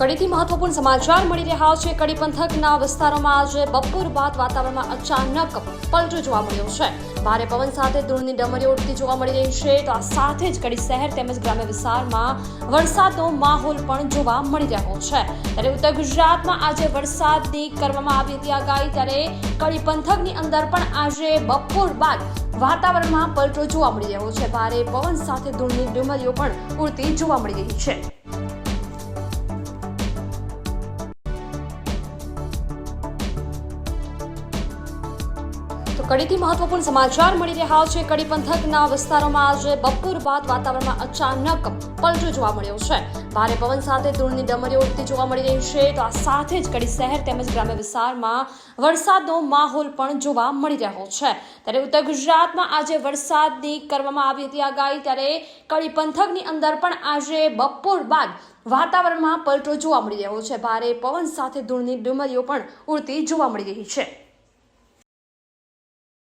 કડીથી મહત્વપૂર્ણ સમાચાર મળી રહ્યા છે. કડી પંથકના વિસ્તારોમાં આજે બપોર બાદ વાતાવરણમાં અચાનક પલટો જોવા મળ્યો છે. ભારે પવન સાથે ધૂળની ડમરીઓ ઉડતી જોવા મળી રહી છે. તો આ સાથે જ કડી શહેર તેમજ ગ્રામ્ય વિસ્તારમાં વરસાદનો માહોલ પણ જોવા મળી રહ્યો છે. ત્યારે ઉત્તર ગુજરાતમાં આજે વરસાદની કરવામાં આવી હતી આગાહી. ત્યારે કડી પંથકની અંદર પણ આજે બપોર બાદ વાતાવરણમાં પલટો જોવા મળી રહ્યો છે. ભારે પવન સાથે ધૂળની ડમરીઓ પણ ઉડતી જોવા મળી રહી છે. કડીથી મહત્વપૂર્ણ સમાચાર મળી રહ્યા છે. કડી પંથકના વિસ્તારોમાં આજે બપોર બાદ વાતાવરણમાં અચાનક પલટો જોવા મળ્યો છે. ભારે પવન સાથે ધૂળની ડમરીઓ ઉડતી જોવા મળી રહી છે. તો આ સાથે જ કડી શહેર તેમજ ગ્રામ્ય વિસ્તારમાં વરસાદનો માહોલ પણ જોવા મળી રહ્યો છે. ત્યારે ઉત્તર ગુજરાતમાં આજે વરસાદની કરવામાં આવી હતી આગાહી. ત્યારે કડી પંથકની અંદર પણ આજે બપોર બાદ વાતાવરણમાં પલટો જોવા મળી રહ્યો છે. ભારે પવન સાથે ધૂળની ડમરીઓ પણ ઉડતી જોવા મળી રહી છે.